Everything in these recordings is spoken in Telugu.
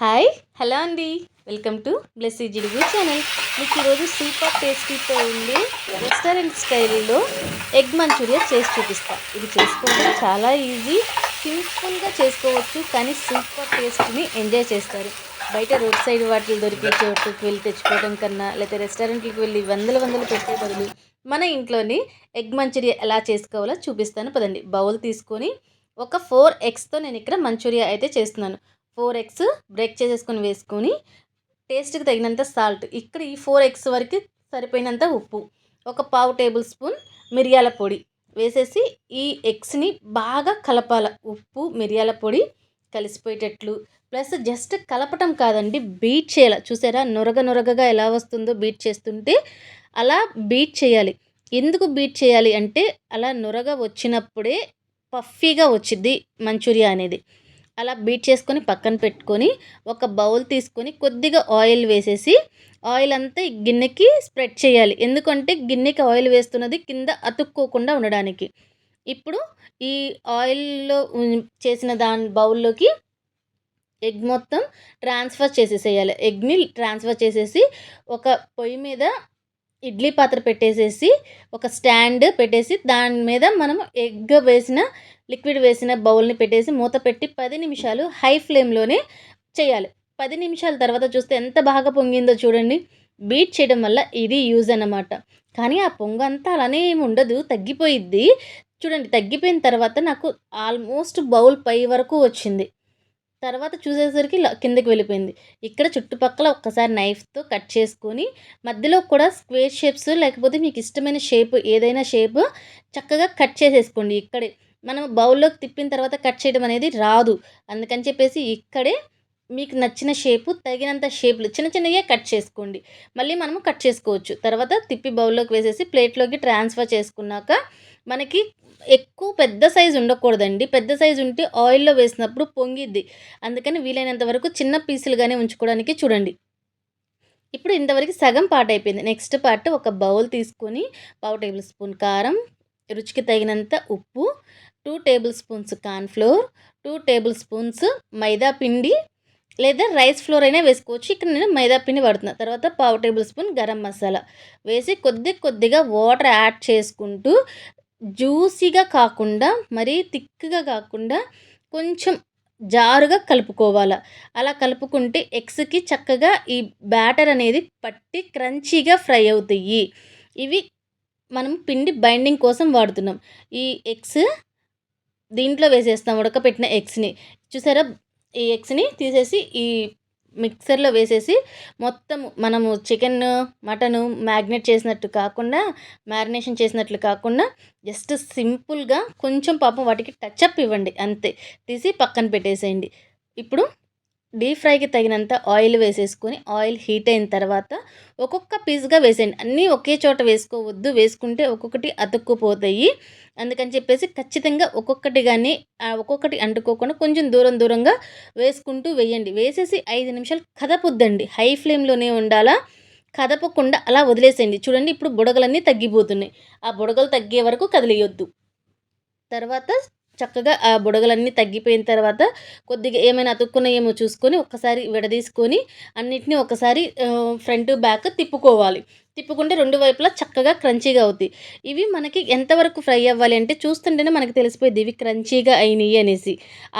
హాయ్ హలో అండి. Welcome to Blessy Jidugu channel. మీకు ఈరోజు సూపర్ టేస్టీతో ఉండి రెస్టారెంట్ స్టైల్లో ఎగ్ మంచూరియా చేసి చూపిస్తా. ఇది చేసుకోవడం చాలా ఈజీ సింపుల్గా చేసుకోవచ్చు కానీ సూపర్ టేస్ట్ని ఎంజాయ్ చేస్తారు. బయట రోడ్ సైడ్ వాటిలు దొరికే చోటుకి వెళ్ళి తెచ్చుకోవడం కన్నా లేకపోతే రెస్టారెంట్కి వెళ్ళి వందల వందలు పెట్టే బదులు మన ఇంట్లోని ఎగ్ మంచూరియా ఎలా చేసుకోవాలో చూపిస్తాను. పదండి. బౌల్ తీసుకొని ఒక ఫోర్ ఎగ్స్తో నేను ఇక్కడ మంచూరియా అయితే చేస్తున్నాను. ఫోర్ ఎగ్స్ బ్రేక్ చేసేసుకొని వేసుకొని టేస్ట్కి తగినంత సాల్ట్. ఇక్కడ ఈ ఫోర్ ఎగ్స్ వరకు సరిపోయినంత ఉప్పు. ఒక పావు టేబుల్ స్పూన్ మిరియాల పొడి వేసేసి ఈ ఎగ్స్ని బాగా కలపాల. ఉప్పు మిరియాల పొడి కలిసిపోయేటట్లు. ప్లస్ జస్ట్ కలపటం కాదండి బీట్ చేయాలి. చూసారా? నొరగ నొరగగా ఎలా వస్తుందో బీట్ చేస్తుంటే అలా బీట్ చేయాలి. ఎందుకు బీట్ చేయాలి అంటే అలా నొరగ వచ్చినప్పుడే పఫీగా వచ్చింది మంచూరియా అనేది. అలా బీట్ చేసుకొని పక్కన పెట్టుకొని ఒక బౌల్ తీసుకొని కొద్దిగా ఆయిల్ వేసేసి ఆయిల్ అంతా ఈ గిన్నెకి స్ప్రెడ్ చేయాలి. ఎందుకంటే గిన్నెకి ఆయిల్ వేస్తున్నది కింద అతుక్కోకుండా ఉండడానికి. ఇప్పుడు ఈ ఆయిల్లో చేసిన దాని బౌల్లోకి ఎగ్ మొత్తం ట్రాన్స్ఫర్ చేసేసేయాలి. ఎగ్ని ట్రాన్స్ఫర్ చేసేసి ఒక పొయ్యి మీద ఇడ్లీ పాత్ర పెట్టేసేసి ఒక స్టాండ్ పెట్టేసి దాని మీద మనం ఎగ్ వేసిన లిక్విడ్ వేసిన బౌల్ని పెట్టేసి మూత పెట్టి పది నిమిషాలు హై ఫ్లేమ్లోనే చేయాలి. పది నిమిషాల తర్వాత చూస్తే ఎంత బాగా పొంగిందో చూడండి. బీట్ చేయడం వల్ల ఇది యూజ్ అన్నమాట. కానీ ఆ పొంగు అంతా అలానే ఏమి ఉండదు తగ్గిపోయిద్ది. చూడండి తగ్గిపోయిన తర్వాత నాకు ఆల్మోస్ట్ బౌల్ పై వరకు వచ్చింది. తర్వాత చూసేసరికి కిందకి వెళ్ళిపోయింది. ఇక్కడ చుట్టుపక్కల ఒక్కసారి నైఫ్తో కట్ చేసుకొని మధ్యలో కూడా స్క్వేర్ షేప్స్ లేకపోతే మీకు ఇష్టమైన షేప్ ఏదైనా షేప్ చక్కగా కట్ చేసేసుకోండి ఇక్కడే. మనం బౌల్లోకి తిప్పిన తర్వాత కట్ చేయడం అనేది రాదు. అందుకని చెప్పేసి ఇక్కడే మీకు నచ్చిన షేపు తగినంత షేపులు చిన్న చిన్నగా కట్ చేసుకోండి. మళ్ళీ మనము కట్ చేసుకోవచ్చు. తర్వాత తిప్పి బౌల్లోకి వేసేసి ప్లేట్లోకి ట్రాన్స్ఫర్ చేసుకున్నాక మనకి ఎక్కువ పెద్ద సైజు ఉండకూడదండి. పెద్ద సైజు ఉంటే ఆయిల్లో వేసినప్పుడు పొంగిద్ది. అందుకని వీలైనంత వరకు చిన్న పీసులుగానే ఉంచుకోవడానికి చూడండి. ఇప్పుడు ఇంతవరకు సగం పార్ట్ అయిపోయింది. నెక్స్ట్ పార్ట్ ఒక బౌల్ తీసుకొని పావు టేబుల్ స్పూన్ కారం రుచికి తగినంత ఉప్పు two tablespoons cornflour two tablespoons maida పిండి లేదా రైస్ ఫ్లోర్ అయినా వేసుకోవచ్చు. ఇక్కడ నేను మైదా పిండి పడుతున్నా తర్వాత పావు టేబుల్ స్పూన్ గరం మసాలా వేసి కొద్ది కొద్దిగా వాటర్ యాడ్ చేసుకుంటూ జ్యూసీగా కాకుండా మరీ థిక్గా కాకుండా కొంచెం జారుగా కలుపుకోవాలి. అలా కలుపుకుంటే ఎగ్స్కి చక్కగా ఈ బ్యాటర్ అనేది పట్టి క్రంచీగా ఫ్రై అవుతాయి. ఇవి మనం పిండి బైండింగ్ కోసం వాడుతున్నాం. ఈ ఎగ్స్ దీంట్లో వేసేస్తాం ఉడకపెట్టిన ఎగ్స్ని. చూసారా? ఈ ఎగ్స్ని తీసేసి ఈ మిక్సర్లో వేసేసి మొత్తం మనము చికెన్ మటన్ మ్యాగ్నేట్ చేసినట్టు కాకుండా మ్యారినేషన్ చేసినట్లు కాకుండా జస్ట్ సింపుల్గా కొంచెం పాపం వాటికి టచ్ అప్ ఇవ్వండి అంతే. తీసి పక్కన పెట్టేసేయండి. ఇప్పుడు డీప్ ఫ్రైకి తగినంత ఆయిల్ వేసేసుకొని ఆయిల్ హీట్ అయిన తర్వాత ఒక్కొక్క పీస్గా వేసేయండి. అన్నీ ఒకే చోట వేసుకోవద్దు. వేసుకుంటే ఒక్కొక్కటి అతుక్కుపోతాయి. అందుకని చెప్పేసి ఖచ్చితంగా ఒక్కొక్కటి కానీ ఒక్కొక్కటి అంటుకోకుండా కొంచెం దూరం దూరంగా వేసుకుంటూ వేయండి. వేసేసి ఐదు నిమిషాలు కదపొద్దండి. హై ఫ్లేమ్లోనే ఉండాలా? కదపకుండా అలా వదిలేసేయండి. చూడండి ఇప్పుడు బుడగలన్నీ తగ్గిపోతున్నాయి. ఆ బుడగలు తగ్గే వరకు కదిలేయొద్దు. తర్వాత చక్కగా ఆ బుడగలన్నీ తగ్గిపోయిన తర్వాత కొద్దిగా ఏమైనా అతుక్కున్నాయేమో చూసుకొని ఒక్కసారి విడదీసుకొని అన్నిటినీ ఒకసారి ఫ్రంట్ బ్యాక్ తిప్పుకోవాలి. తిప్పుకుంటే రెండు వైపులా చక్కగా క్రంచీగా అవుతాయి ఇవి మనకి ఎంతవరకు ఫ్రై అవ్వాలి అంటే చూస్తుంటేనే మనకి తెలిసిపోయింది ఇవి క్రంచీగా అయినాయి అనేసి.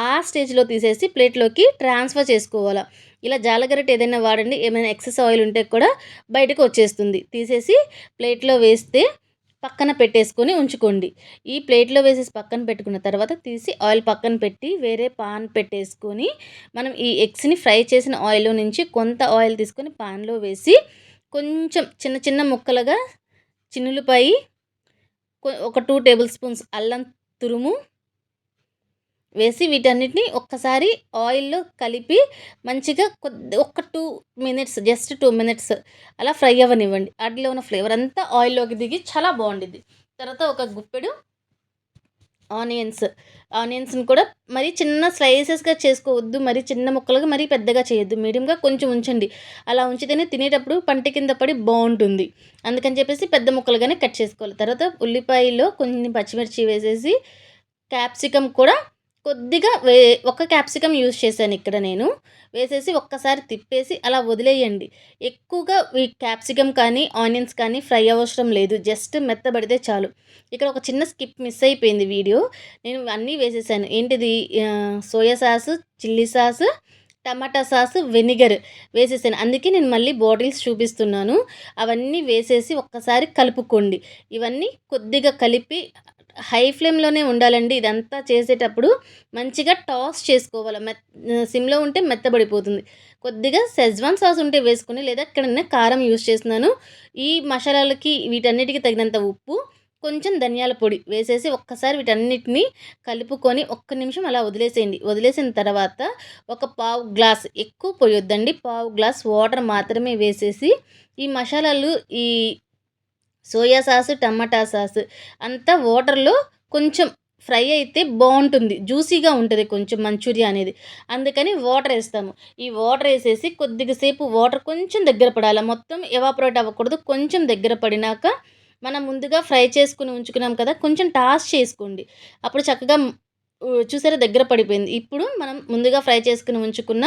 ఆ స్టేజ్లో తీసేసి ప్లేట్లోకి ట్రాన్స్ఫర్ చేసుకోవాలి. ఇలా జాలగరట ఏదైనా వాడండి ఏమైనా ఎక్సెస్ ఆయిల్ ఉంటే కూడా బయటకు వచ్చేస్తుంది. తీసేసి ప్లేట్లో వేస్తే పక్కన పెట్టేసుకొని ఉంచుకోండి. ఈ ప్లేట్లో వేసేసి పక్కన పెట్టుకున్న తర్వాత తీసి ఆయిల్ పక్కన పెట్టి వేరే పాన్ పెట్టేసుకొని మనం ఈ ఎగ్స్ని ఫ్రై చేసిన ఆయిల్లో నుంచి కొంత ఆయిల్ తీసుకొని పాన్లో వేసి కొంచెం చిన్న చిన్న ముక్కలుగా చిన్నులపై ఒక టూ టేబుల్ స్పూన్స్ అల్లం తురుము వేసి వీటన్నిటిని ఒక్కసారి ఆయిల్లో కలిపి మంచిగా కొద్ది ఒక two minutes just two minutes అలా ఫ్రై అవ్వనివ్వండి. వాటిలో ఉన్న ఫ్లేవర్ అంతా ఆయిల్లోకి దిగి చాలా బాగుండిద్ది. తర్వాత ఒక గుప్పెడు ఆనియన్స్. ఆనియన్స్ని కూడా మరీ చిన్న స్లైసెస్గా చేసుకోవద్దు మరీ చిన్న ముక్కలుగా మరీ పెద్దగా చేయొద్దు. మీడియంగా కొంచెం ఉంచండి. అలా ఉంచితేనే తినేటప్పుడు పంట కింద పడి బాగుంటుంది. అందుకని చెప్పేసి పెద్ద ముక్కలుగానే కట్ చేసుకోవాలి. తర్వాత ఉల్లిపాయలో కొన్ని పచ్చిమిర్చి వేసేసి క్యాప్సికమ్ కూడా కొద్దిగా వే ఒక క్యాప్సికమ్ యూజ్ చేశాను ఇక్కడ నేను. వేసేసి ఒక్కసారి తిప్పేసి అలా వదిలేయండి. ఎక్కువగా ఈ క్యాప్సికమ్ కానీ ఆనియన్స్ కానీ ఫ్రై అవసరం లేదు. జస్ట్ మెత్తబడితే చాలు. ఇక్కడ ఒక చిన్న స్కిప్ మిస్ అయిపోయింది వీడియో. నేను అన్నీ వేసేసాను. ఏంటిది? Soya sauce chilli sauce tomato sauce vinegar వేసేసాను. అందుకే నేను మళ్ళీ బాటిల్స్ చూపిస్తున్నాను. అవన్నీ వేసేసి ఒక్కసారి కలుపుకోండి. ఇవన్నీ కొద్దిగా కలిపి హై ఫ్లేమ్లోనే ఉండాలండి. ఇదంతా చేసేటప్పుడు మంచిగా టాస్ చేసుకోవాలి. మెత్ సిమ్లో ఉంటే మెత్తబడిపోతుంది. కొద్దిగా సెజ్వాన్ సాస్ ఉంటే వేసుకుని లేదా ఇక్కడ కారం యూస్ చేస్తున్నాను. ఈ మసాలాలకి వీటన్నిటికీ తగినంత ఉప్పు కొంచెం ధనియాల పొడి వేసేసి ఒక్కసారి వీటన్నిటిని కలుపుకొని ఒక్క నిమిషం అలా వదిలేసేయండి. వదిలేసిన తర్వాత ఒక పావు గ్లాస్ ఎక్కువ పోయొద్దండి పావు గ్లాస్ వాటర్ మాత్రమే వేసేసి ఈ మసాలాలు ఈ సోయా సాస్ టమాటా సాస్. అంతా వాటర్లో కొంచెం ఫ్రై అయితే బాగుంటుంది. జ్యూసీగా ఉంటుంది కొంచెం మంచూరియా అనేది. అందుకని వాటర్ వేస్తాము. ఈ వాటర్ వేసేసి కొద్దిగా సేపు వాటర్ కొంచెం దగ్గర పడాలి. మొత్తం ఎవాపరేట్ అవ్వకూడదు. కొంచెం దగ్గర పడినాక మనం ముందుగా ఫ్రై చేసుకుని ఉంచుకున్నాం కదా కొంచెం టాస్ చేసుకోండి. అప్పుడు చక్కగా చూసారా దగ్గర పడిపోయింది. ఇప్పుడు మనం ముందుగా ఫ్రై చేసుకుని ఉంచుకున్న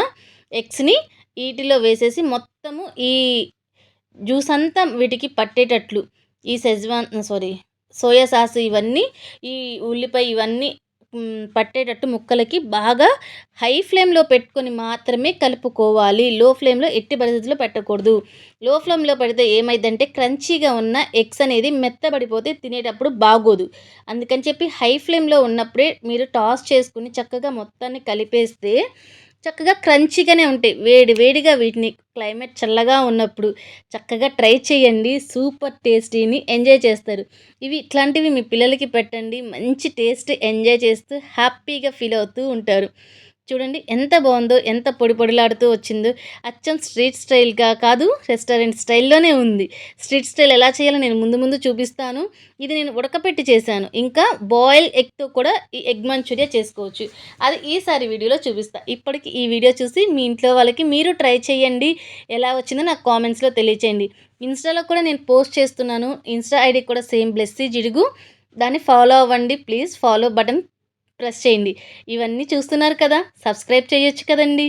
ఎగ్స్ని వీటిలో వేసేసి మొత్తము ఈ జ్యూస్ అంతా వీటికి పట్టేటట్లు ఈ సెజ్వాన్ సారీ సోయా సాస్ ఇవన్నీ ఈ ఉల్లిపాయ ఇవన్నీ పట్టేటట్టు ముక్కలకి బాగా హై ఫ్లేమ్లో పెట్టుకొని మాత్రమే కలుపుకోవాలి. లో ఫ్లేమ్లో ఎట్టి పరిస్థితుల్లో పెట్టకూడదు. లో ఫ్లేమ్లో పెడితే ఏమైందంటే క్రంచీగా ఉన్న ఎగ్స్ అనేది మెత్తబడిపోతే తినేటప్పుడు బాగోదు. అందుకని చెప్పి హై ఫ్లేమ్లో ఉన్నప్పుడే మీరు టాస్ చేసుకుని చక్కగా మొత్తాన్ని కలిపేస్తే చక్కగా క్రంచీగానే ఉంటాయి. వేడి వేడిగా వీటిని క్లైమేట్ చల్లగా ఉన్నప్పుడు చక్కగా ట్రై చేయండి. సూపర్ టేస్టీని ఎంజాయ్ చేస్తారు. ఇవి ఇట్లాంటివి మీ పిల్లలకి పెట్టండి. మంచి టేస్ట్ ఎంజాయ్ చేస్తూ హ్యాపీగా ఫీల్ అవుతూ ఉంటారు. చూడండి ఎంత బాగుందో ఎంత పొడి పొడిలాడుతూ వచ్చిందో. అచ్చం స్ట్రీట్ స్టైల్గా కాదు రెస్టారెంట్ స్టైల్లోనే ఉంది. స్ట్రీట్ స్టైల్ ఎలా చేయాలో నేను ముందు ముందు చూపిస్తాను. ఇది నేను ఉడకపెట్టి చేశాను. ఇంకా బాయిల్ ఎగ్తో కూడా ఈ ఎగ్ మంచూరియా చేసుకోవచ్చు. అది ఈసారి వీడియోలో చూపిస్తాను ఇప్పటికి ఈ వీడియో చూసి మీ ఇంట్లో వాళ్ళకి మీరు ట్రై చేయండి. ఎలా వచ్చిందో నాకు కామెంట్స్లో తెలియచేయండి. ఇన్స్టాలో కూడా నేను పోస్ట్ చేస్తున్నాను. ఇన్స్టా ఐడి కూడా సేమ్ బ్లెస్సీ జిడుగు. దాన్ని ఫాలో అవ్వండి ప్లీజ్. ఫాలో బటన్ ప్రెస్ చేయండి. ఇవన్నీ చూస్తున్నారు కదా సబ్స్క్రైబ్ చేయొచ్చు కదండి.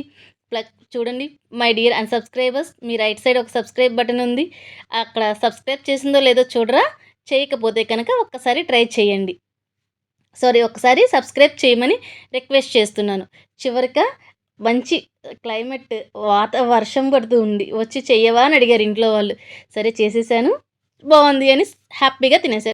ప్లగ్ చూడండి మై డియర్ అండ్ సబ్స్క్రైబర్స్ మీ రైట్ సైడ్ ఒక సబ్స్క్రైబ్ బటన్ ఉంది. అక్కడ సబ్స్క్రైబ్ చేసిందో లేదో చూడరా చేయకపోతే కనుక ఒక్కసారి ట్రై చేయండి. సారీ ఒకసారి సబ్స్క్రైబ్ చేయమని రిక్వెస్ట్ చేస్తున్నాను. చివరిగా మంచి క్లైమేట్ వాత వర్షం పడుతూ ఉంది. వచ్చి చెయ్యవా అని అడిగారు ఇంట్లో వాళ్ళు. సరే చేసేసాను. బాగుంది అని హ్యాపీగా తినేసారు